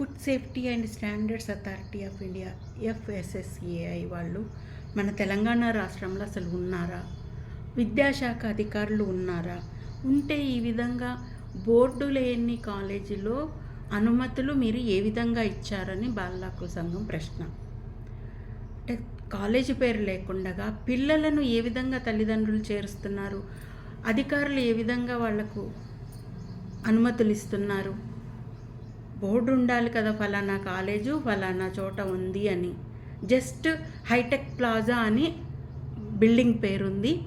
Food safety and standards authority of India FSSAI వాళ్ళు మన తెలంగాణ రాష్ట్రంలో అసలు ఉన్నారా? విద్యాశాఖ అధికారులు ఉన్నారా? ఉంటే ఈ విధంగా బోర్డు లేని కాలేజీలో అనుమతులు మీరు ఏ విధంగా ఇచ్చారని బాలాకుల సంఘం ప్రశ్న. అంటే కాలేజీ పేరు లేకుండా పిల్లలను ఏ విధంగా తల్లిదండ్రులు చేరుస్తున్నారు? అధికారులు ఏ విధంగా వాళ్ళకు అనుమతులు ఇస్తున్నారు? బోర్డు ఉండాలి కదా ఫలానా కాలేజు ఫలానా చోట ఉంది అని. జస్ట్ హైటెక్ ప్లాజా అని బిల్డింగ్ పేరుంది.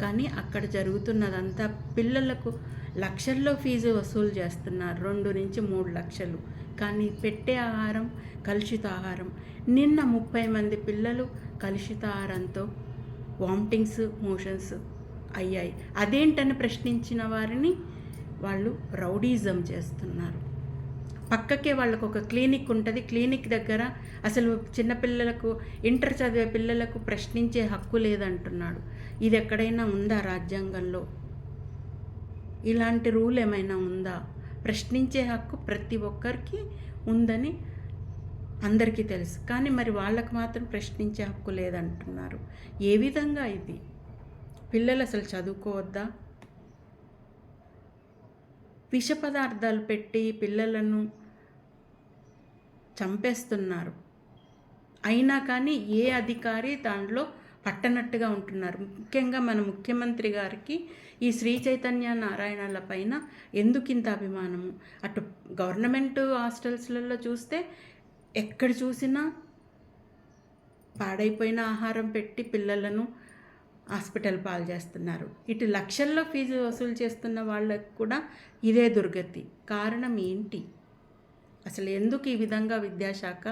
కానీ అక్కడ జరుగుతున్నదంతా పిల్లలకు లక్షల్లో ఫీజు వసూలు చేస్తున్నారు. రెండు నుంచి మూడు లక్షలు. కానీ పెట్టే ఆహారం కలుషిత ఆహారం. నిన్న ముప్పై మంది పిల్లలు కలుషిత ఆహారంతో వామిటింగ్స్ మోషన్స్ అయ్యాయి. అదేంటని ప్రశ్నించిన వారిని వాళ్ళు రౌడీజం చేస్తున్నారు. పక్కకే వాళ్ళకు ఒక క్లినిక్ ఉంటుంది. క్లినిక్ దగ్గర అసలు చిన్నపిల్లలకు ఇంటర్ చదివే పిల్లలకు ప్రశ్నించే హక్కు లేదంటున్నాడు. ఇది ఎక్కడైనా ఉందా రాజ్యాంగంలో? ఇలాంటి రూల్ ఏమైనా ఉందా? ప్రశ్నించే హక్కు ప్రతి ఒక్కరికి ఉందని అందరికీ తెలుసు. కానీ మరి వాళ్ళకు మాత్రం ప్రశ్నించే హక్కు లేదంటున్నారు. ఏ విధంగా ఇది? పిల్లలు అసలు చదువుకోవద్దా? విష పదార్థాలు పెట్టి పిల్లలను చంపేస్తున్నారు. అయినా కానీ ఏ అధికారి దాంట్లో పట్టనట్టుగా ఉంటున్నారు? ముఖ్యంగా మన ముఖ్యమంత్రి గారికి ఈ శ్రీ చైతన్య నారాయణల పైన ఎందుకింత అభిమానము? అటు గవర్నమెంట్ హాస్టల్స్లలో చూస్తే ఎక్కడ చూసినా పాడైపోయిన ఆహారం పెట్టి పిల్లలను హాస్పిటల్ పాలు చేస్తున్నారు. ఇటు లక్షల్లో ఫీజు వసూలు చేస్తున్న వాళ్ళకు కూడా ఇదే దుర్గతి. కారణం ఏంటి? అసలు ఎందుకు ఈ విధంగా విద్యాశాఖ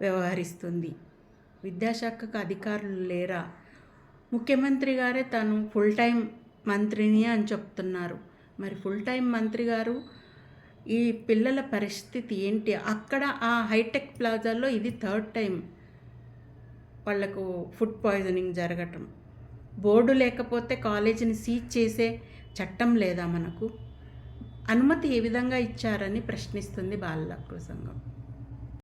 వ్యవహరిస్తుంది? విద్యాశాఖకు అధికారులు లేరా? ముఖ్యమంత్రి గారే తను ఫుల్ టైం మంత్రిని అని చెప్తున్నారు. మరి ఫుల్ టైం మంత్రి గారు ఈ పిల్లల పరిస్థితి ఏంటి? అక్కడ ఆ హైటెక్ ప్లాజాలో ఇది థర్డ్ టైం వాళ్ళకు ఫుడ్ పాయిజనింగ్ జరగటం. బోర్డు లేకపోతే కాలేజీని సీజ్ చేసే చట్టం లేదా మనకు? అనుమతి ఏ విధంగా ఇచ్చారని ప్రశ్నిస్తుంది బాలల సంఘం.